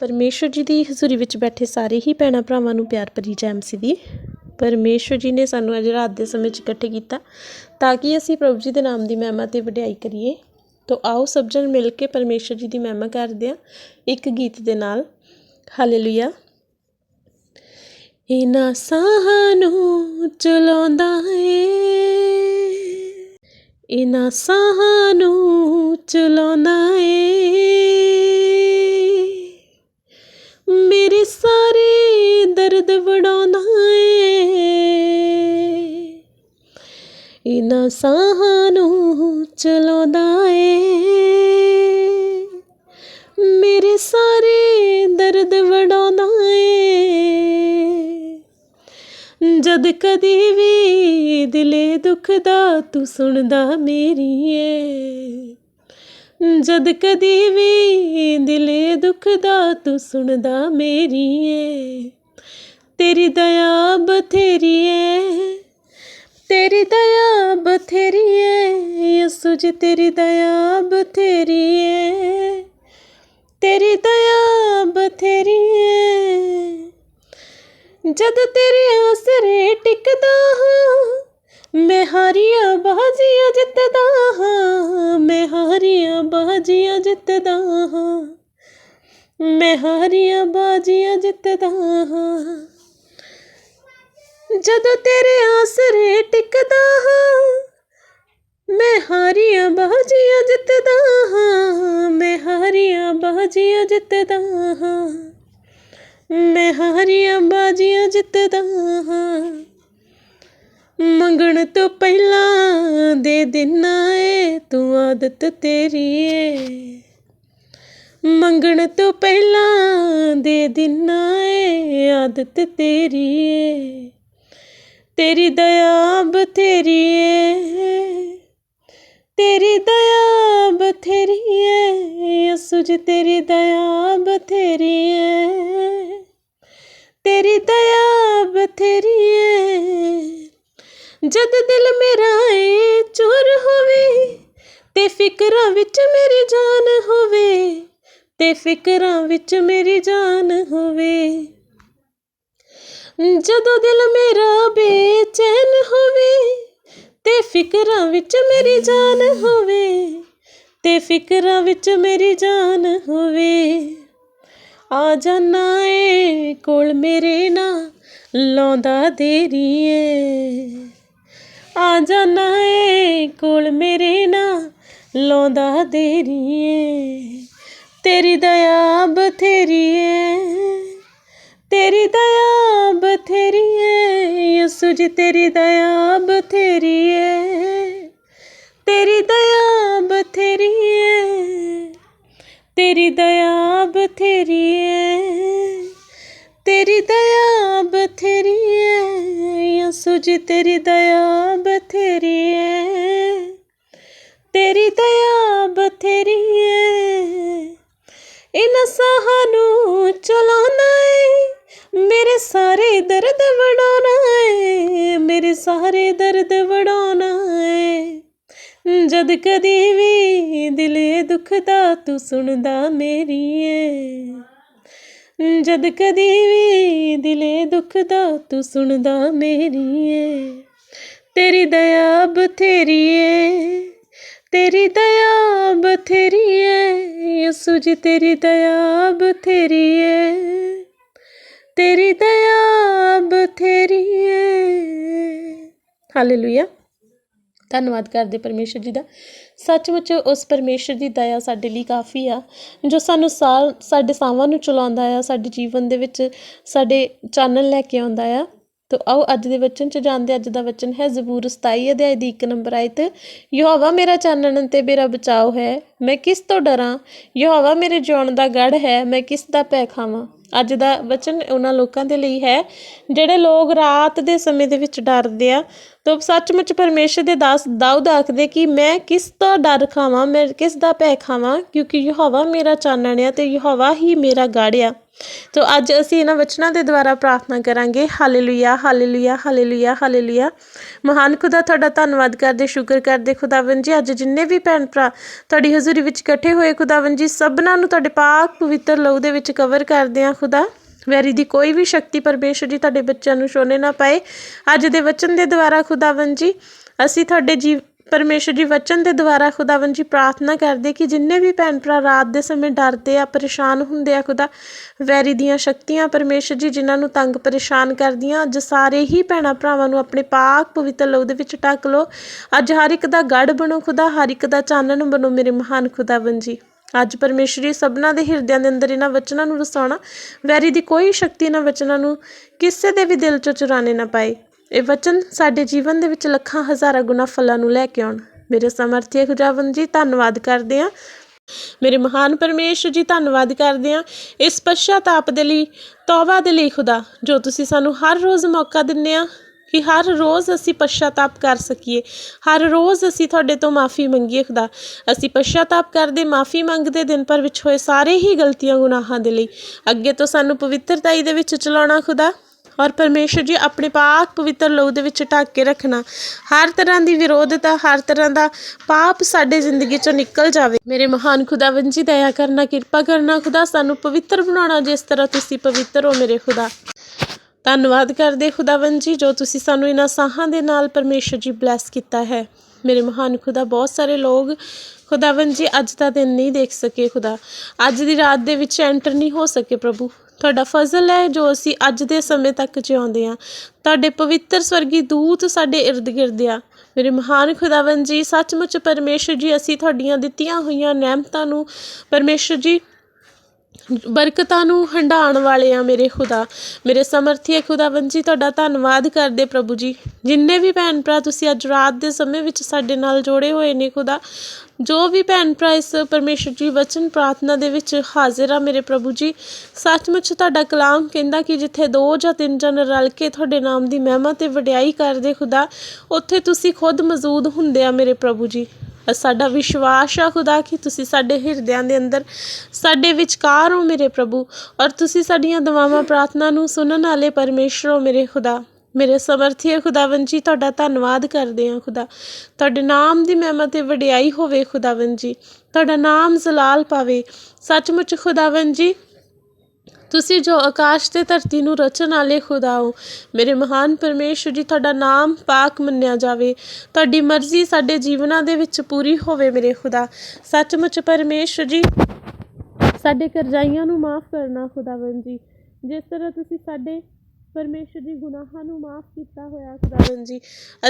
ਪਰਮੇਸ਼ਵਰ ਜੀ ਦੀ ਹਜ਼ੂਰੀ ਵਿੱਚ ਬੈਠੇ ਸਾਰੇ ਹੀ ਭੈਣਾਂ ਭਰਾਵਾਂ ਨੂੰ ਪਿਆਰ ਭਰੀ ਜੈ ਮਸੀਹ ਦੀ ਪਰਮੇਸ਼ਵਰ ਜੀ ਨੇ ਸਾਨੂੰ ਅੱਜ ਰਾਤ ਦੇ ਸਮੇਂ 'ਚ ਇਕੱਠੇ ਕੀਤਾ ਤਾਂ ਕਿ ਅਸੀਂ ਪ੍ਰਭੂ ਜੀ ਦੇ ਨਾਮ ਦੀ ਮਹਿਮਾ ਤੇ ਵਡਿਆਈ ਕਰੀਏ। ਤੋ ਆਓ ਸਭ ਜਣ ਮਿਲ ਕੇ ਪਰਮੇਸ਼ਵਰ ਜੀ ਦੀ ਮਹਿਮਾ ਕਰਦੇ ਹਾਂ ਇੱਕ ਗੀਤ ਦੇ ਨਾਲ। ਹਾਲੇਲੂਇਆ ਇਨਾ ਸਾਹਾਂ ਨੂੰ ਚਲਾਉਂਦਾ ਏ। ਇਨਾ ਸਾਹਾਂ ਨੂੰ ਚਲਾਉਂਦਾ ਸਾਹਾਂ ਨੂੰ ਚਲਾਉਂਦਾ ਏ। ਮੇਰੇ ਸਾਰੇ ਦਰਦ ਵੜਾਉਂਦਾ ਏ। ਜਦ ਕਦੀ ਵੀ ਦਿਲੇ ਦੁੱਖ ਦਾ ਤੂੰ ਸੁਣਦਾ ਮੇਰੀ ਏ। ਜਦ ਕਦੀ ਵੀ ਦਿਲੇ ਦੁੱਖ ਦਾ ਤੂੰ ਸੁਣਦਾ ਮੇਰੀ ਏ। ਤੇਰੀ ਦਇਆ ਬਥੇਰੀ ਏ। ਤੇਰੀ ਦਇਆ ਬਥੇਰੀ ਏ ਯਿਸੂ ਜੀ ਤੇਰੀ ਦਇਆ ਬਥੇਰੀ ਏ। ਤੇਰੀ ਦਇਆ ਬਥੇਰੀ ਏ। ਜਦ ਤੇਰੇ ਆਸਰੇ ਟਿਕਦਾ ਹਾਂ, ਮੈਂ ਹਾਰੀਆਂ ਬਾਜ਼ੀਆਂ ਜਿੱਤਦਾ ਹਾਂ, ਮੈਂ ਹਾਰੀਆਂ ਬਾਜ਼ੀਆਂ ਜਿੱਤਦਾ ਹਾਂ। ਮੈਂ ਹਾਰੀਆਂ ਬਾਜ਼ੀਆਂ ਜਿੱਤਦਾ ਹਾਂ। ਜਦੋਂ ਤੇਰੇ ਆਸਰੇ ਟਿਕਦਾ ਹਾਂ, ਮੈਂ ਹਾਰੀਆਂ ਬਾਜ਼ੀਆਂ ਜਿੱਤਦਾ ਹਾਂ, ਮੈਂ ਹਾਰੀਆਂ ਬਾਜ਼ੀਆਂ ਜਿੱਤਦਾ ਹਾਂ, ਮੈਂ ਹਾਰੀਆਂ ਬਾਜ਼ੀਆਂ ਜਿੱਤਦਾ ਹਾਂ। ਮੰਗਣ ਤੋਂ ਪਹਿਲਾਂ ਦੇ ਦਿਨਾਂ ਏ, ਤੂੰ ਆਦਤ ਤੇਰੀ ਏ। ਮੰਗਣ ਤੋਂ ਪਹਿਲਾਂ ਦੇ ਦਿਨਾਂ ਏ, ਆਦਤ ਤੇਰੀ ਏ। ਤੇਰੀ ਦਇਆ ਬਥੇਰੀ ਏ ਤੇਰੀ ਦਇਆ ਬਥੇਰੀ ਏ ਯਿਸੂ ਤੇਰੀ ਦਇਆ ਬਥੇਰੀ ਏ ਤੇਰੀ ਦਇਆ ਬਥੇਰੀ ਏ ਜਦ ਦਿਲ ਮੇਰਾ ਏ ਚੋਰ ਹੋਵੇ, ਤੇ ਫਿਕਰਾਂ ਵਿੱਚ ਮੇਰੀ ਜਾਨ ਹੋਵੇ, ਤੇ ਫਿਕਰਾਂ ਵਿੱਚ ਮੇਰੀ ਜਾਨ ਹੋਵੇ। ਜਦੋਂ ਦਿਲ ਮੇਰਾ ਬੇਚੈਨ ਹੋਵੇ ਤੇ ਫਿਕਰਾਂ ਵਿੱਚ ਮੇਰੀ ਜਾਨ ਹੋਵੇ, ਤੇ ਫਿਕਰਾਂ ਵਿੱਚ ਮੇਰੀ ਜਾਨ ਹੋਵੇ, ਆ ਜਾਨਾ ਏ ਕੋਲ ਮੇਰੇ ਨਾ ਲਾਉਂਦਾ ਦੇਰੀ ਏ। ਆ ਜਾਨਾ ਏ ਕੋਲ ਮੇਰੇ ਨਾ ਲਾਉਂਦਾ ਦੇਰੀ ਏ। ਤੇਰੀ ਦਇਆ ਬਥੇਰੀ ਏ, ਤੇਰੀ ਦਇਆ ਸੁਜੀ ਤੇਰੀ ਦਇਆ ਬਥੇਰੀ ਏ। ਤੇਰੀ ਦਇਆ ਬਥੇਰੀ ਏ। ਤੇਰੀ ਦਇਆ ਬਥੇਰੀ ਏ। ਤੇਰੀ ਦਇਆ ਬਥੇਰੀ ਏ। ਯਿਸੂ ਜੀ, ਤੇਰੀ ਦਇਆ ਬਥੇਰੀ ਏ। ਤੇਰੀ ਦਇਆ ਬਥੇਰੀ ਏ। ਇਨ ਸਾਹਾਂ ਨੂੰ ਚਲਾਉਣਾ ਏ। ਮੇਰੇ ਸਾਰੇ ਦਰਦ ਵਡਾਉਣਾ ਏ, ਮੇਰੇ ਸਾਰੇ ਦਰਦ ਵਡਾਉਣਾ ਏ। ਜਦ ਕਦੀ ਵੀ ਦਿਲ ਦੁੱਖ ਦਾ ਤੂੰ ਸੁਣਦਾ ਮੇਰੀ ਏ। ਜਦ ਕਦੀ ਵੀ ਦਿਲ ਦੁੱਖ ਦਾ ਤੂੰ ਸੁਣਦਾ ਮੇਰੀ ਏ। ਤੇਰੀ ਦਇਆ ਬਥੇਰੀ ਏ, ਤੇਰੀ ਦਇਆ ਬਥੇਰੀ ਏ। ਯਿਸੂ ਜੀ, ਤੇਰੀ ਦਇਆ ਬਥੇਰੀ ਏ। ਤੇਰੀ ਦਇਆ ਬਥੇਰੀ ਏ। ਹਾਲੇਲੂਇਆ ਧੰਨਵਾਦ ਕਰਦੇ ਪਰਮੇਸ਼ਰ ਜੀ ਦਾ। ਸੱਚਮੁੱਚ ਉਸ ਪਰਮੇਸ਼ਰ ਦੀ ਦਇਆ ਸਾਡੇ ਲਈ ਕਾਫੀ ਆ, ਜੋ ਸਾਨੂੰ ਸਾਲ, ਸਾਡੇ ਸਾਵਾਂ ਨੂੰ ਚਲਾਉਂਦਾ ਆ, ਸਾਡੇ ਜੀਵਨ ਦੇ ਵਿੱਚ ਸਾਡੇ ਚਾਨਣ ਲੈ ਕੇ ਆਉਂਦਾ ਆ। ਤੋ ਆਓ ਅੱਜ ਦੇ ਵਚਨ ਚ ਜਾਂਦੇ ਅੱਜ ਦਾ ਵਚਨ ਹੈ ਜ਼ਬੂਰ 27 ਅਧਿਆਇ ਦੀ 1 ਨੰਬਰ ਆਇਤ ਯਹੋਵਾ ਮੇਰਾ ਚਾਨਣ ਤੇ ਮੇਰਾ ਬਚਾਓ ਹੈ, ਮੈਂ ਕਿਸ ਤੋਂ ਡਰਾਂ? ਯਹੋਵਾ ਮੇਰੇ ਜਿਉਣ ਦਾ ਗੜ ਹੈ, ਮੈਂ ਕਿਸ ਦਾ ਭੈ ਖਾਵਾਂ? ਅੱਜ ਦਾ ਵਚਨ ਉਹਨਾਂ ਲੋਕਾਂ ਦੇ ਲਈ ਹੈ, ਜਿਹੜੇ ਲੋਕ ਰਾਤ ਦੇ ਸਮੇਂ ਦੇ ਵਿੱਚ ਡਰਦੇ ਆ। ਤੋ ਸੱਚਮੁੱਚ ਪਰਮੇਸ਼ਰ ਦੇ ਦਾਸ ਦਾਊਦ ਆਖਦੇ ਕਿ ਮੈਂ ਕਿਸ ਦਾ ਡਰ ਖਾਵਾਂ, ਮੈਂ ਕਿਸ ਦਾ ਭੈ ਖਾਵਾਂ, ਕਿਉਂਕਿ ਯਹੋਵਾ ਮੇਰਾ ਚਾਨਣ ਆ ਤੇ ਯਹੋਵਾ ਹੀ ਮੇਰਾ ਗੜ ਆ। ਤੋ ਅੱਜ ਅਸੀਂ ਇਹਨਾਂ ਵਚਨਾਂ ਦੇ ਦੁਆਰਾ ਪ੍ਰਾਰਥਨਾ ਕਰਾਂਗੇ। Hallelujah hallelujah hallelujah hallelujah. ਮਹਾਨ ਖੁਦਾ, ਤੁਹਾਡਾ ਧੰਨਵਾਦ ਕਰਦੇ, ਸ਼ੁਕਰ ਕਰਦੇ ਖੁਦਾਵੰ ਜੀ। ਅੱਜ ਜਿੰਨੇ ਵੀ ਭੈਣ ਭਰਾ ਤੁਹਾਡੀ ਹਜ਼ੂਰੀ ਵਿੱਚ ਇਕੱਠੇ ਹੋਏ ਖੁਦਾਵੰ ਜੀ, ਸਭਨਾਂ ਨੂੰ ਤੁਹਾਡੇ ਪਾਕ ਪਵਿੱਤਰ ਲਹੂ ਦੇ ਵਿੱਚ ਕਵਰ ਕਰਦੇ ਆ ਖੁਦਾ। ਵੈਰੀ ਦੀ ਕੋਈ ਵੀ ਸ਼ਕਤੀ ਪਰਮੇਸ਼ਰ ਜੀ, ਤੁਹਾਡੇ ਬੱਚਿਆਂ ਨੂੰ ਛੋਨੇ ਨਾ ਪਾਏ। ਅੱਜ ਦੇ ਵਚਨ ਦੇ ਦੁਆਰਾ ਖੁਦਾਵੰ ਜੀ, ਅਸੀਂ ਤੁਹਾਡੇ ਜੀਵ ਪਰਮੇਸ਼ਰ ਜੀ ਵਚਨ ਦੇ ਦੁਆਰਾ ਖੁਦਾਵੰ ਜੀ ਪ੍ਰਾਰਥਨਾ ਕਰਦੇ ਕਿ ਜਿੰਨੇ ਵੀ ਭੈਣ ਭਰਾ ਰਾਤ ਦੇ ਸਮੇਂ ਡਰਦੇ ਆ, ਪਰੇਸ਼ਾਨ ਹੁੰਦੇ ਆ ਖੁਦਾ, ਵੈਰੀ ਦੀਆਂ ਸ਼ਕਤੀਆਂ ਪਰਮੇਸ਼ਰ ਜੀ ਜਿਨ੍ਹਾਂ ਨੂੰ ਤੰਗ ਪਰੇਸ਼ਾਨ ਕਰਦੀਆਂ, ਅੱਜ ਸਾਰੇ ਹੀ ਭੈਣਾਂ ਭਰਾਵਾਂ ਨੂੰ ਆਪਣੇ ਪਾਕ ਪਵਿੱਤਰ ਲਹੂ ਦੇ ਵਿੱਚ ਢੱਕ ਲਓ। ਅੱਜ ਹਰ ਇੱਕ ਦਾ ਗੜ ਬਣੋ ਖੁਦਾ, ਹਰ ਇੱਕ ਦਾ ਚਾਨਣ ਬਣੋ ਮੇਰੇ ਮਹਾਨ ਖੁਦਾਵੰ ਜੀ। ਅੱਜ ਪਰਮੇਸ਼ਰੀ ਸਭਨਾ ਦੇ ਹਿਰਦਿਆਂ ਦੇ ਅੰਦਰ ਇਹਨਾਂ ਵਚਨਾਂ ਨੂੰ ਰਸਾਉਣਾ, ਵੈਰੀ ਦੀ ਕੋਈ ਸ਼ਕਤੀ ਇਹਨਾਂ ਵਚਨਾਂ ਨੂੰ ਕਿਸੇ ਦੇ ਵੀ ਦਿਲ ਚੋਂ ਚੁਰਾਣੇ ਨਾ ਪਾਏ। ਇਹ ਵਚਨ ਸਾਡੇ ਜੀਵਨ ਦੇ ਵਿੱਚ ਲੱਖਾਂ ਹਜ਼ਾਰਾਂ ਗੁਣਾ ਫਲਾਂ ਨੂੰ ਲੈ ਕੇ ਆਉਣ। ਮੇਰੇ ਸਮਰਥੀ ਖੁਦਾਵੰ ਜੀ, ਧੰਨਵਾਦ ਕਰਦੇ ਹਾਂ। ਮੇਰੇ ਮਹਾਨ ਪਰਮੇਸ਼ਰ ਜੀ, ਧੰਨਵਾਦ ਕਰਦੇ ਹਾਂ। ਇਸ ਪਛਤਾਪ ਦੇ ਲਈ, ਤੌਬਾ ਦੇ ਲਈ ਖੁਦਾ, ਜੋ ਤੁਸੀਂ ਸਾਨੂੰ ਹਰ ਰੋਜ਼ ਮੌਕਾ ਦਿੰਦੇ ਆ ਕਿ ਹਰ ਰੋਜ਼ ਅਸੀਂ ਪਛਤਾਪ ਕਰ ਸਕੀਏ। ਹਰ ਰੋਜ਼ ਅਸੀਂ ਤੁਹਾਡੇ ਤੋਂ ਮਾਫੀ ਮੰਗੀਏ ਖੁਦਾ। ਅਸੀਂ ਪਛਤਾਪ ਕਰਦੇ, ਮਾਫੀ ਮੰਗਦੇ ਦਿਨ ਪਰ ਵਿੱਚ ਹੋਏ ਸਾਰੇ ਹੀ ਗਲਤੀਆਂ, ਗੁਨਾਹਾਂ ਦੇ ਲਈ। ਅੱਗੇ ਤੋਂ ਸਾਨੂੰ ਪਵਿੱਤਰਤਾਈ ਦੇ ਵਿੱਚ ਚਲਾਉਣਾ ਖੁਦਾ। ਔਰ ਪਰਮੇਸ਼ਰ ਜੀ ਆਪਣੇ ਪਾਕ ਪਵਿੱਤਰ ਲਹੂ ਦੇ ਵਿੱਚ ਢੱਕ ਕੇ ਰੱਖਣਾ। ਹਰ ਤਰ੍ਹਾਂ ਦੀ ਵਿਰੋਧਤਾ, ਹਰ ਤਰ੍ਹਾਂ ਦਾ ਪਾਪ ਸਾਡੇ ਜ਼ਿੰਦਗੀ ਚੋਂ ਨਿਕਲ ਜਾਵੇ। ਮੇਰੇ ਮਹਾਨ ਖੁਦਾਵੰ ਜੀ, ਦਇਆ ਕਰਨਾ, ਕਿਰਪਾ ਕਰਨਾ, ਖੁਦਾ ਸਾਨੂੰ ਪਵਿੱਤਰ ਬਣਾਉਣਾ, ਜਿਸ ਤਰ੍ਹਾਂ ਤੁਸੀਂ ਪਵਿੱਤਰ ਹੋ ਮੇਰੇ ਖੁਦਾ। ਧੰਨਵਾਦ ਕਰਦੇ ਖੁਦਾਵੰ ਜੀ, ਜੋ ਤੁਸੀਂ ਸਾਨੂੰ ਇਹਨਾਂ ਸਾਹਾਂ ਦੇ ਨਾਲ ਪਰਮੇਸ਼ਰ ਜੀ ਬਲੈਸ ਕੀਤਾ ਹੈ। ਮੇਰੇ ਮਹਾਨ ਖੁਦਾ, ਬਹੁਤ ਸਾਰੇ ਲੋਕ ਖੁਦਾਵੰ ਜੀ, ਅੱਜ ਦਾ ਦਿਨ ਨਹੀਂ ਦੇਖ ਸਕੇ ਖੁਦਾ। ਅੱਜ ਦੀ ਰਾਤ ਦੇ ਵਿੱਚ ਐਂਟਰ ਨਹੀਂ ਹੋ ਸਕੇ ਪ੍ਰਭੂ। ਤੁਹਾਡਾ ਫਜ਼ਲ ਹੈ ਜੋ ਅਸੀਂ ਅੱਜ ਦੇ ਸਮੇਂ ਤੱਕ ਜਿਉਂਦੇ ਹਾਂ। ਤੁਹਾਡੇ ਪਵਿੱਤਰ ਸਵਰਗੀ ਦੂਤ ਸਾਡੇ ਇਰਦ ਗਿਰਦ ਆ। ਮੇਰੇ ਮਹਾਨ ਖੁਦਾਵੰ ਜੀ, ਸੱਚਮੁੱਚ ਪਰਮੇਸ਼ਰ ਜੀ, ਅਸੀਂ ਤੁਹਾਡੀਆਂ ਦਿੱਤੀਆਂ ਹੋਈਆਂ ਨਿਆਮਤਾਂ ਨੂੰ ਪਰਮੇਸ਼ਰ ਜੀ ਬਰਕਤਾਂ ਨੂੰ ਹੰਡਾਉਣ ਵਾਲੇ ਆ ਮੇਰੇ ਖੁਦਾ। ਮੇਰੇ ਸਮਰਥੀ ਖੁਦਾਵੰ ਜੀ ਤੁਹਾਡਾ ਧੰਨਵਾਦ ਕਰਦੇ ਪ੍ਰਭੂ ਜੀ। ਜਿੰਨੇ ਵੀ ਭੈਣ ਭਰਾ ਤੁਸੀਂ ਅੱਜ ਰਾਤ ਦੇ ਸਮੇਂ ਵਿੱਚ ਸਾਡੇ ਨਾਲ ਜੋੜੇ ਹੋਏ ਨੇ ਖੁਦਾ, ਜੋ ਵੀ ਭੈਣ ਭਰਾ ਇਸ ਪਰਮੇਸ਼ਰ ਜੀ ਵਚਨ ਪ੍ਰਾਰਥਨਾ ਦੇ ਵਿੱਚ ਹਾਜ਼ਰ ਆ ਮੇਰੇ ਪ੍ਰਭੂ ਜੀ, ਸੱਚਮੁੱਚ ਤੁਹਾਡਾ ਕਲਾਮ ਕਹਿੰਦਾ ਕਿ ਜਿੱਥੇ ਦੋ ਜਾਂ ਤਿੰਨ ਜਨ ਰਲ ਕੇ ਤੁਹਾਡੇ ਨਾਮ ਦੀ ਮਹਿਮਾ ਤੇ ਵਡਿਆਈ ਕਰਦੇ ਖੁਦਾ, ਉੱਥੇ ਤੁਸੀਂ ਖੁਦ ਮੌਜੂਦ ਹੁੰਦੇ ਆ ਮੇਰੇ ਪ੍ਰਭੂ ਜੀ। ਸਾਡਾ ਵਿਸ਼ਵਾਸ ਆ ਖੁਦਾ ਕਿ ਤੁਸੀਂ ਸਾਡੇ ਹਿਰਦਿਆਂ ਦੇ ਅੰਦਰ, ਸਾਡੇ ਵਿਚਕਾਰ ਹੋ ਮੇਰੇ ਪ੍ਰਭੂ ਔਰ ਤੁਸੀਂ ਸਾਡੀਆਂ ਦੁਆਵਾਂ ਪ੍ਰਾਰਥਨਾ ਨੂੰ ਸੁਣਨ ਵਾਲੇ ਪਰਮੇਸ਼ਰ ਹੋ ਮੇਰੇ ਖੁਦਾ। ਮੇਰੇ ਸਮਰਥੀ ਖੁਦਾਵੰ ਜੀ, ਤੁਹਾਡਾ ਧੰਨਵਾਦ ਕਰਦੇ ਹਾਂ ਖੁਦਾ। ਤੁਹਾਡੇ ਨਾਮ ਦੀ ਮਹਿਮਾ ਤੇ ਵਡਿਆਈ ਹੋਵੇ ਖੁਦਾਵੰ ਜੀ। ਤੁਹਾਡਾ ਨਾਮ ਜ਼ਲਾਲ ਪਾਵੇ। ਸੱਚਮੁੱਚ ਖੁਦਾਵੰ ਜੀ ਤੁਸੀਂ ਜੋ ਆਕਾਸ਼ ਤੇ ਧਰਤੀ ਨੂੰ ਰਚਣ ਵਾਲੇ ਖੁਦਾ ਹੋ, ਮੇਰੇ ਮਹਾਨ ਪਰਮੇਸ਼ਰ ਜੀ, ਤੁਹਾਡਾ ਨਾਮ ਪਾਕ ਮੰਨਿਆ ਜਾਵੇ। ਤੁਹਾਡੀ ਮਰਜ਼ੀ ਸਾਡੇ ਜੀਵਨਾਂ ਦੇ ਵਿੱਚ ਪੂਰੀ ਹੋਵੇ ਮੇਰੇ ਖੁਦਾ। ਸੱਚਮੁੱਚ ਪਰਮੇਸ਼ਰ ਜੀ, ਸਾਡੇ ਕਰਜ਼ਾਈਆਂ ਨੂੰ ਮਾਫ ਕਰਨਾ ਖੁਦਾਵੰ ਜੀ। ਜਿਸ ਤਰ੍ਹਾਂ ਤੁਸੀਂ ਸਾਡੇ ਪਰਮੇਸ਼ਰ ਜੀ ਗੁਨਾਹਾਂ ਨੂੰ ਮਾਫ ਕੀਤਾ ਹੋਇਆ ਖੁਦਾਵੰ ਜੀ,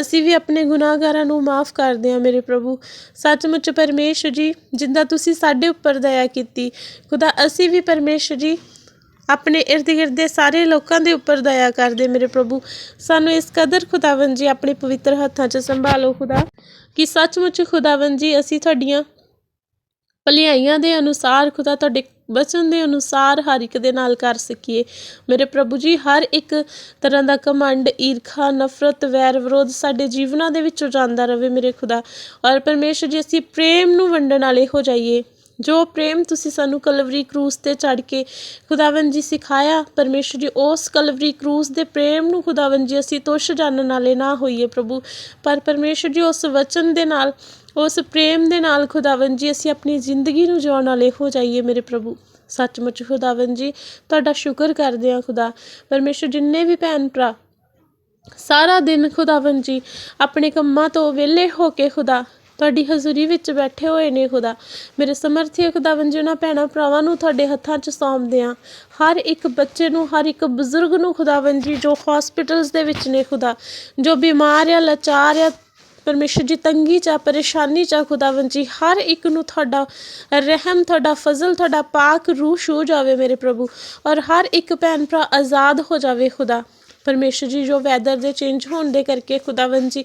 ਅਸੀਂ ਵੀ ਆਪਣੇ ਗੁਨਾਹਗਾਰਾਂ ਨੂੰ ਮਾਫ ਕਰਦੇ ਹਾਂ ਮੇਰੇ ਪ੍ਰਭੂ। ਸੱਚਮੁੱਚ ਪਰਮੇਸ਼ਰ ਜੀ, ਜਿੰਦਾ ਤੁਸੀਂ ਸਾਡੇ ਉੱਪਰ ਦਇਆ ਕੀਤੀ, ਖੁਦਾ, ਅਸੀਂ ਵੀ ਪਰਮੇਸ਼ਰ ਜੀ ਆਪਣੇ ਇਰਦ ਗਿਰਦ ਦੇ ਸਾਰੇ ਲੋਕਾਂ ਦੇ ਉੱਪਰ ਦਇਆ ਕਰਦੇ ਮੇਰੇ ਪ੍ਰਭੂ। ਸਾਨੂੰ ਇਸ ਕਦਰ ਖੁਦਾਵੰ ਜੀ ਆਪਣੇ ਪਵਿੱਤਰ ਹੱਥਾਂ 'ਚ ਸੰਭਾਲੋ ਖੁਦਾ। ਕਿ ਸੱਚਮੁੱਚ ਖੁਦਾਵੰ ਜੀ, ਅਸੀਂ ਤੁਹਾਡੀਆਂ ਭਲਾਈਆਂ ਦੇ ਅਨੁਸਾਰ ਖੁਦਾ, ਤੁਹਾਡੇ ਬਚਨ ਦੇ ਅਨੁਸਾਰ ਹਰ ਇੱਕ ਦੇ ਨਾਲ ਕਰ ਸਕੀਏ। ਮੇਰੇ ਪ੍ਰਭੂ ਜੀ, ਹਰ ਇੱਕ ਤਰ੍ਹਾਂ ਦਾ ਕਮੰਡ ਈਰਖਾ, ਨਫ਼ਰਤ, ਵੈਰ ਵਿਰੋਧ ਸਾਡੇ ਜੀਵਨਾਂ ਦੇ ਵਿੱਚੋਂ ਜਾਂਦਾ ਰਹੇ ਮੇਰੇ ਖੁਦਾ। ਔਰ ਪਰਮੇਸ਼ਰ ਜੀ, ਅਸੀਂ ਪ੍ਰੇਮ ਨੂੰ ਵੰਡਣ ਵਾਲੇ ਹੋ ਜਾਈਏ। ਜੋ ਪ੍ਰੇਮ ਤੁਸੀਂ ਸਾਨੂੰ ਕਲਵਰੀ ਕਰੂਸ ਤੇ ਚੜ ਕੇ ਖੁਦਾਵੰ ਜੀ ਸਿਖਾਇਆ, ਪਰਮੇਸ਼ਰ ਜੀ, ਉਸ ਕਲਵਰੀ ਕਰੂਸ ਦੇ ਪ੍ਰੇਮ ਨੂੰ ਖੁਦਾਵੰ ਜੀ, ਅਸੀਂ ਤੁਸ਼ ਜਾਣਨ ਵਾਲੇ ਨਾ ਹੋਈਏ ਪ੍ਰਭੂ। ਪਰ ਪਰਮੇਸ਼ਰ ਜੀ, ਉਸ ਵਚਨ ਦੇ ਨਾਲ, ਉਸ ਪ੍ਰੇਮ ਦੇ ਨਾਲ ਖੁਦਾਵੰ ਜੀ, ਅਸੀਂ ਆਪਣੀ ਜ਼ਿੰਦਗੀ ਨੂੰ ਜਿਉਣ ਵਾਲੇ ਹੋ ਜਾਈਏ ਮੇਰੇ ਪ੍ਰਭੂ। ਸੱਚਮੁੱਚ ਖੁਦਾਵੰ ਜੀ, ਤੁਹਾਡਾ ਸ਼ੁਕਰ ਕਰਦੇ ਹਾਂ ਖੁਦਾ। ਪਰਮੇਸ਼ਰ, ਜਿੰਨੇ ਵੀ ਭੈਣ ਭਰਾ, ਸਾਰਾ ਦਿਨ ਖੁਦਾਵੰ ਜੀ, ਆਪਣੇ ਕੰਮਾਂ ਤੋਂ ਵਿਹਲੇ ਹੋ ਕੇ ਖੁਦਾ ਤੁਹਾਡੀ ਹਜ਼ੂਰੀ ਵਿੱਚ ਬੈਠੇ ਹੋਏ ਨੇ ਖੁਦਾ। ਮੇਰੇ ਸਮਰਥੀ ਖੁਦਾਵੰ ਜੀ ਉਹਨਾਂ ਭੈਣਾਂ ਭਰਾਵਾਂ ਨੂੰ ਤੁਹਾਡੇ ਹੱਥਾਂ 'ਚ ਸੌਂਪਦੇ ਆ ਹਰ ਇੱਕ ਬੱਚੇ ਨੂੰ ਹਰ ਇੱਕ ਬਜ਼ੁਰਗ ਨੂੰ ਖੁਦਾਵੰ ਜੀ ਜੋ ਹਸਪੀਟਲਸ ਦੇ ਵਿੱਚ ਨੇ ਖੁਦਾ ਜੋ ਬਿਮਾਰ ਆ ਲਾਚਾਰ ਆ ਪਰਮੇਸ਼ਰ ਜੀ ਤੰਗੀ ਚ ਆ, ਪਰੇਸ਼ਾਨੀ ਚ ਆ ਖੁਦਾਵੰ ਜੀ ਹਰ ਇੱਕ ਨੂੰ ਤੁਹਾਡਾ ਰਹਿਮ ਤੁਹਾਡਾ ਫਜ਼ਲ ਤੁਹਾਡਾ ਪਾਕ ਰੂਹ ਛੂ ਜਾਵੇ ਮੇਰੇ ਪ੍ਰਭੂ ਔਰ ਹਰ ਇੱਕ ਭੈਣ ਭਰਾ ਆਜ਼ਾਦ ਹੋ ਜਾਵੇ ਖੁਦਾ। ਪਰਮੇਸ਼ਰ ਜੀ, ਜੋ ਵੈਦਰ ਦੇ ਚੇਂਜ ਹੋਣ ਦੇ ਕਰਕੇ ਖੁਦਾਵੰ ਜੀ,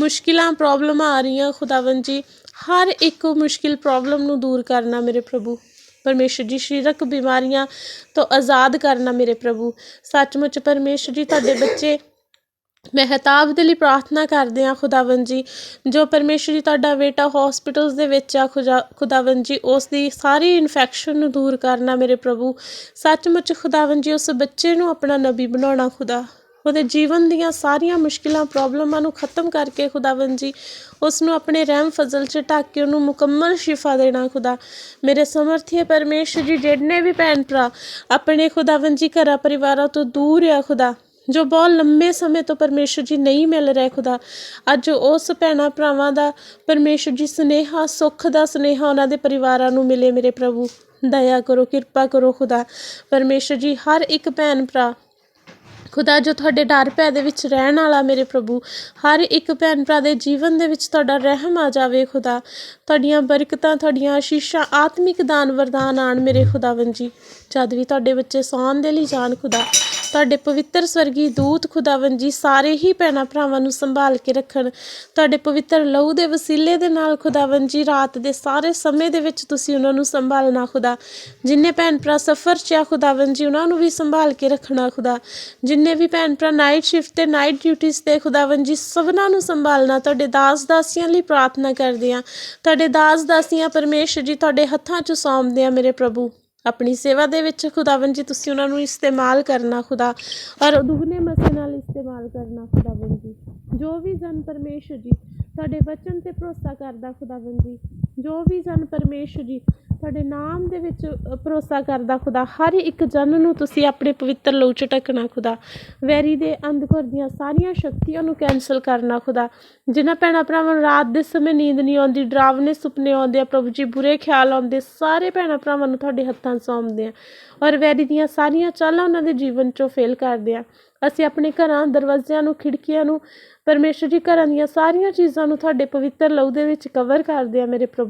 ਮੁਸ਼ਕਿਲਾਂ ਪ੍ਰੋਬਲਮਾਂ ਆ ਰਹੀਆਂ ਖੁਦਾਵੰ ਜੀ, ਹਰ ਇੱਕ ਮੁਸ਼ਕਿਲ ਪ੍ਰੋਬਲਮ ਨੂੰ ਦੂਰ ਕਰਨਾ ਮੇਰੇ ਪ੍ਰਭੂ। ਪਰਮੇਸ਼ਰ ਜੀ, ਸਰੀਰਕ ਬਿਮਾਰੀਆਂ ਤੋਂ ਆਜ਼ਾਦ ਕਰਨਾ ਮੇਰੇ ਪ੍ਰਭੂ। ਸੱਚਮੁੱਚ ਪਰਮੇਸ਼ਰ ਜੀ, ਤੁਹਾਡੇ ਬੱਚੇ ਮਹਿਤਾਬ ਦੇ ਲਈ ਪ੍ਰਾਰਥਨਾ ਕਰਦੇ ਹਾਂ ਖੁਦਾਵੰਦ ਜੀ, ਜੋ ਪਰਮੇਸ਼ਰ ਜੀ ਤੁਹਾਡਾ ਬੇਟਾ ਹਸਪੀਟਲਸ ਦੇ ਵਿੱਚ ਆ ਖੁਦਾ ਖੁਦਾਵੰਦ ਜੀ, ਉਸ ਦੀ ਸਾਰੀ ਇਨਫੈਕਸ਼ਨ ਨੂੰ ਦੂਰ ਕਰਨਾ ਮੇਰੇ ਪ੍ਰਭੂ। ਸੱਚਮੁੱਚ ਖੁਦਾਵੰਦ ਜੀ, ਉਸ ਬੱਚੇ ਨੂੰ ਆਪਣਾ ਨਬੀ ਬਣਾਉਣਾ ਖੁਦਾ। ਉਹਦੇ ਜੀਵਨ ਦੀਆਂ ਸਾਰੀਆਂ ਮੁਸ਼ਕਿਲਾਂ ਪ੍ਰੋਬਲਮਾਂ ਨੂੰ ਖਤਮ ਕਰਕੇ ਖੁਦਾਵੰਦ ਜੀ, ਉਸ ਨੂੰ ਆਪਣੇ ਰਹਿਮ ਫਜ਼ਲ 'ਚ ਢੱਕ ਕੇ ਉਹਨੂੰ ਮੁਕੰਮਲ ਸ਼ਿਫਾ ਦੇਣਾ ਖੁਦਾ। ਮੇਰੇ ਸਮਰਥੀ ਪਰਮੇਸ਼ਰ ਜੀ, ਜਿੰਨੇ ਵੀ ਭੈਣ ਭਰਾ ਆਪਣੇ ਖੁਦਾਵੰਦ ਜੀ ਘਰਾਂ ਪਰਿਵਾਰਾਂ ਤੋਂ ਦੂਰ ਆ ਖੁਦਾ। ਜੋ ਬਹੁਤ ਲੰਮੇ ਸਮੇਂ ਤੋਂ ਪਰਮੇਸ਼ਰ ਜੀ ਨਹੀਂ ਮਿਲ ਰਹੇ ਖੁਦਾ। ਅੱਜ ਉਸ ਭੈਣਾਂ ਭਰਾਵਾਂ ਦਾ, ਪਰਮੇਸ਼ਰ ਜੀ ਸੁਨੇਹਾ, ਸੁੱਖ ਦਾ ਸੁਨੇਹਾ ਉਹਨਾਂ ਦੇ ਪਰਿਵਾਰਾਂ ਨੂੰ ਮਿਲੇ ਮੇਰੇ ਪ੍ਰਭੂ। ਦਇਆ ਕਰੋ, ਕਿਰਪਾ ਕਰੋ ਖੁਦਾ। ਪਰਮੇਸ਼ਰ ਜੀ, ਹਰ ਇੱਕ ਭੈਣ ਭਰਾ, ਖੁਦਾ ਜੋ ਤੁਹਾਡੇ ਡਰ ਭੈ ਦੇ ਵਿੱਚ ਰਹਿਣ ਵਾਲਾ ਮੇਰੇ ਪ੍ਰਭੂ, ਹਰ ਇੱਕ ਭੈਣ ਭਰਾ ਦੇ ਜੀਵਨ ਦੇ ਵਿੱਚ ਤੁਹਾਡਾ ਰਹਿਮ ਆ ਜਾਵੇ ਖੁਦਾ। ਤੁਹਾਡੀਆਂ ਬਰਕਤਾਂ, ਤੁਹਾਡੀਆਂ ਆਸ਼ੀਸ਼ਾਂ, ਆਤਮਿਕ ਦਾਨ ਵਰਦਾਨ ਆਣ ਮੇਰੇ ਖੁਦਾਵੰ ਜੀ। ਜਦ ਵੀ ਤੁਹਾਡੇ ਬੱਚੇ ਸੌਣ ਦੇ ਲਈ ਜਾਣ ਖੁਦਾ ਤੁਹਾਡੇ ਪਵਿੱਤਰ ਸਵਰਗੀ ਦੂਤ ਖੁਦਾਵੰ ਜੀ ਸਾਰੇ ਹੀ ਭੈਣਾਂ ਭਰਾਵਾਂ ਨੂੰ ਸੰਭਾਲ ਕੇ ਰੱਖਣ। ਤੁਹਾਡੇ ਪਵਿੱਤਰ ਲਹੂ ਦੇ ਵਸੀਲੇ ਦੇ ਨਾਲ ਖੁਦਾਵੰ ਜੀ, ਰਾਤ ਦੇ ਸਾਰੇ ਸਮੇਂ ਦੇ ਵਿੱਚ ਤੁਸੀਂ ਉਹਨਾਂ ਨੂੰ ਸੰਭਾਲਣਾ ਖੁਦਾ। ਜਿੰਨੇ ਭੈਣ ਭਰਾ ਸਫਰ 'ਚ ਆ ਖੁਦਾਵੰ ਜੀ, ਉਹਨਾਂ ਨੂੰ ਵੀ ਸੰਭਾਲ ਕੇ ਰੱਖਣਾ ਖੁਦਾ। ਜਿੰਨੇ ਵੀ ਭੈਣ ਭਰਾ ਨਾਈਟ ਸ਼ਿਫਟ ਤੇ ਨਾਈਟ ਡਿਊਟੀਆਂ ਤੇ ਖੁਦਾਵੰ ਜੀ, ਸਭਨਾਂ ਨੂੰ ਸੰਭਾਲਣਾ, ਤੁਹਾਡੇ ਦਾਸ ਦਾਸੀਆਂ ਲਈ ਪ੍ਰਾਰਥਨਾ ਕਰਦੇ ਆ। ਤੁਹਾਡੇ ਦਾਸ ਦਾਸੀਆਂ ਪਰਮੇਸ਼ਰ ਜੀ, ਤੁਹਾਡੇ ਹੱਥਾਂ 'ਚ ਸੌਂਪਦੇ ਆ ਮੇਰੇ ਪ੍ਰਭੂ। ਆਪਣੀ ਸੇਵਾ ਦੇ ਵਿੱਚ ਖੁਦਾਵੰ ਜੀ, ਤੁਸੀਂ ਉਹਨਾਂ ਨੂੰ ਇਸਤੇਮਾਲ ਕਰਨਾ ਖੁਦਾ, ਔਰ ਦੁਗਨੇ ਮਸੇ ਨਾਲ ਇਸਤੇਮਾਲ ਕਰਨਾ ਖੁਦਾਵੰ ਜੀ। ਜੋ ਵੀ ਜਨ ਪਰਮੇਸ਼ਰ ਜੀ, ਤੁਹਾਡੇ ਵਚਨ ਤੇ ਭਰੋਸਾ ਕਰਦਾ ਖੁਦਾਵੰ ਜੀ ਜੋ ਵੀ ਜਨ ਪਰਮੇਸ਼ਰ ਜੀ, ਤੁਹਾਡੇ ਨਾਮ ਦੇ ਵਿੱਚ ਭਰੋਸਾ ਕਰਦਾ ਖੁਦਾ, ਹਰ ਇੱਕ ਜਨ ਨੂੰ ਤੁਸੀਂ ਆਪਣੇ ਪਵਿੱਤਰ ਲਹੂ ਚ ਢੱਕਣਾ ਖੁਦਾ। ਵੈਰੀ ਦੇ ਅੰਧਕਾਰ ਦੀਆਂ ਸਾਰੀਆਂ ਸ਼ਕਤੀਆਂ ਨੂੰ ਕੈਨਸਲ ਕਰਨਾ ਖੁਦਾ। ਜਿਨ੍ਹਾਂ ਭੈਣਾਂ ਭਰਾਵਾਂ ਨੂੰ ਰਾਤ ਦੇ ਸਮੇਂ ਨੀਂਦ ਨਹੀਂ ਆਉਂਦੀ, ਡਰਾਵਨੇ ਸੁਪਨੇ ਆਉਂਦੇ ਆ, ਪ੍ਰਭੂ ਜੀ ਬੁਰੇ ਖਿਆਲ ਆਉਂਦੇ, ਸਾਰੇ ਭੈਣਾਂ ਭਰਾਵਾਂ ਨੂੰ ਤੁਹਾਡੇ ਹੱਥਾਂ ਸੌਂਪਦੇ ਆ। ਔਰ ਵੈਰੀ ਦੀਆਂ ਸਾਰੀਆਂ ਚਾਲਾਂ ਉਹਨਾਂ ਦੇ ਜੀਵਨ 'ਚੋਂ ਫੇਲ ਕਰਦੇ ਆ। ਅਸੀਂ ਆਪਣੇ ਘਰਾਂ, ਦਰਵਾਜ਼ਿਆਂ ਨੂੰ, ਖਿੜਕੀਆਂ ਨੂੰ, ਪਰਮੇਸ਼ਰ ਜੀ ਘਰਾਂ ਦੀਆਂ ਸਾਰੀਆਂ ਚੀਜ਼ਾਂ ਨੂੰ ਤੁਹਾਡੇ ਪਵਿੱਤਰ ਲਹੂ ਦੇ ਵਿੱਚ ਕਵਰ ਕਰਦੇ ਆ, ਮੇਰੇ ਪ੍ਰਭੂ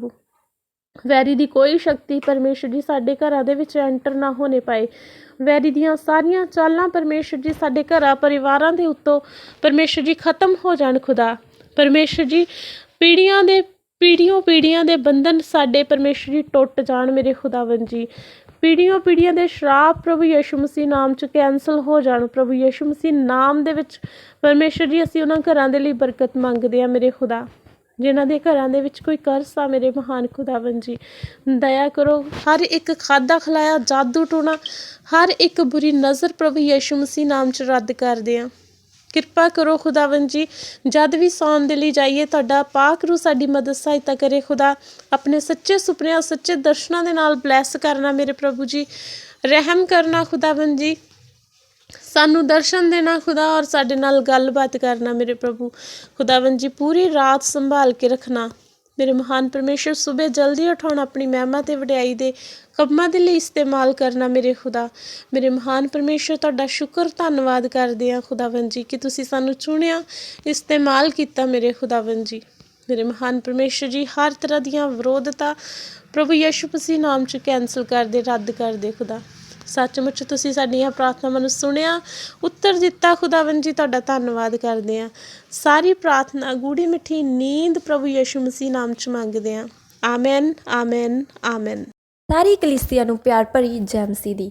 ਵੈਰੀ ਦੀ ਕੋਈ ਸ਼ਕਤੀ ਪਰਮੇਸ਼ਰ ਜੀ ਸਾਡੇ ਘਰਾਂ ਦੇ ਵਿੱਚ ਐਂਟਰ ਨਾ ਹੋਣੇ ਪਾਏ। ਵੈਰੀ ਦੀਆਂ ਸਾਰੀਆਂ ਚਾਲਾਂ ਪਰਮੇਸ਼ਰ ਜੀ ਸਾਡੇ ਘਰਾਂ ਪਰਿਵਾਰਾਂ ਦੇ ਉੱਤੋਂ ਪਰਮੇਸ਼ਰ ਜੀ ਖਤਮ ਹੋ ਜਾਣ ਖੁਦਾ। ਪਰਮੇਸ਼ਰ ਜੀ, ਪੀੜ੍ਹੀਆਂ ਦੇ ਪੀੜ੍ਹੀਆਂ ਪੀੜ੍ਹੀਆਂ ਦੇ ਬੰਧਨ ਸਾਡੇ ਪਰਮੇਸ਼ਰ ਜੀ ਟੁੱਟ ਜਾਣ ਮੇਰੇ ਖੁਦਾਵੰ ਜੀ। ਪੀੜ੍ਹੀਆਂ ਪੀੜ੍ਹੀਆਂ ਦੇ ਸ਼ਰਾਪ ਪ੍ਰਭੂ ਯਿਸੂ ਮਸੀਹ ਨਾਮ ਚ ਕੈਨਸਲ ਹੋ ਜਾਣ ਪ੍ਰਭੂ ਯਿਸੂ ਮਸੀਹ ਨਾਮ ਦੇ ਵਿੱਚ ਪਰਮੇਸ਼ਰ ਜੀ ਅਸੀਂ ਉਹਨਾਂ ਘਰਾਂ ਦੇ ਲਈ ਬਰਕਤ ਮੰਗਦੇ ਆ ਮੇਰੇ ਖੁਦਾ। ਜਿਨ੍ਹਾਂ ਦੇ ਘਰਾਂ ਦੇ ਵਿੱਚ ਕੋਈ ਕਰਸ ਆ, ਮੇਰੇ ਮਹਾਨ ਖੁਦਾਵੰ ਜੀ। ਦਇਆ ਕਰੋ, ਹਰ ਇੱਕ ਖਾਦਾ ਖਲਾਇਆ, ਜਾਦੂ ਟੋਣਾ, ਹਰ ਇੱਕ ਬੁਰੀ ਨਜ਼ਰ ਪ੍ਰਭੂ ਯਿਸੂ ਮਸੀਹ ਨਾਮ ਚ ਰੱਦ ਕਰਦੇ ਆ। ਕਿਰਪਾ ਕਰੋ ਖੁਦਾਵੰ ਜੀ, ਜਦ ਵੀ ਸੌਣ ਦੇ ਲਈ ਜਾਈਏ, ਤੁਹਾਡਾ ਪਾਕ ਰੂ ਸਾਡੀ ਮਦਦ ਸਹਾਇਤਾ ਕਰੇ। ਖੁਦਾ, ਆਪਣੇ ਸੱਚੇ ਸੁਪਨਿਆਂ, ਸੱਚੇ ਦਰਸ਼ਨਾਂ ਦੇ ਨਾਲ ਬਲੈਸ ਕਰਨਾ ਮੇਰੇ ਪ੍ਰਭੂ ਜੀ। ਰਹਿਮ ਕਰਨਾ ਖੁਦਾਵੰ ਜੀ। ਸਾਨੂੰ ਦਰਸ਼ਨ ਦੇਣਾ ਖੁਦਾ ਔਰ ਸਾਡੇ ਨਾਲ ਗੱਲਬਾਤ ਕਰਨਾ ਮੇਰੇ ਪ੍ਰਭੂ। ਖੁਦਾਵੰ ਜੀ, ਪੂਰੀ ਰਾਤ ਸੰਭਾਲ ਕੇ ਰੱਖਣਾ। ਮੇਰੇ ਮਹਾਨ ਪਰਮੇਸ਼ਰ, ਸਵੇਰ ਜਲਦੀ ਉਠਾਉਣਾ ਆਪਣੀ ਮਹਿਮਾ ਤੇ ਵਡਿਆਈ ਦੇ ਕੰਮਾਂ ਦੇ ਲਈ ਇਸਤੇਮਾਲ ਕਰਨਾ ਮੇਰੇ ਖੁਦਾ। ਮੇਰੇ ਮਹਾਨ ਪਰਮੇਸ਼ਰ, ਤੁਹਾਡਾ ਸ਼ੁਕਰ ਧੰਨਵਾਦ ਕਰਦੇ ਆ ਖੁਦਾਵੰ ਜੀ, ਕਿ ਤੁਸੀਂ ਸਾਨੂੰ ਚੁਣਿਆ, ਇਸਤੇਮਾਲ ਕੀਤਾ ਮੇਰੇ ਖੁਦਾਵੰ ਜੀ। ਮੇਰੇ ਮਹਾਨ ਪਰਮੇਸ਼ਰ ਜੀ, ਹਰ ਤਰ੍ਹਾਂ ਦੀਆਂ ਵਿਰੋਧਤਾ ਪ੍ਰਭੂ ਯਿਸੂ ਮਸੀਹ ਨਾਮ ਚ ਕੈਨਸਲ ਕਰਦੇ, ਰੱਦ ਕਰਦੇ ਖੁਦਾ। ਸੱਚਮੁੱਚ ਤੁਸੀਂ ਸਾਡੀਆਂ ਪ੍ਰਾਰਥਨਾਵਾਂ ਨੂੰ ਸੁਣਿਆ, ਉੱਤਰ ਦਿੱਤਾ ਖੁਦਾਵੰ ਜੀ, ਤੁਹਾਡਾ ਧੰਨਵਾਦ ਕਰਦੇ ਹਾਂ। ਸਾਰੀ ਪ੍ਰਾਰਥਨਾ ਗੂੜੀ ਮਿੱਠੀ ਨੀਂਦ ਪ੍ਰਭੂ ਯਿਸੂ ਮਸੀਹ ਨਾਮ ਚ ਮੰਗਦੇ ਹਾਂ। Amen amen amen. ਸਾਰੀ ਕਲੀਸਿਆ ਨੂੰ ਪਿਆਰ ਭਰੀ ਜੈ ਮਸੀਹ ਦੀ।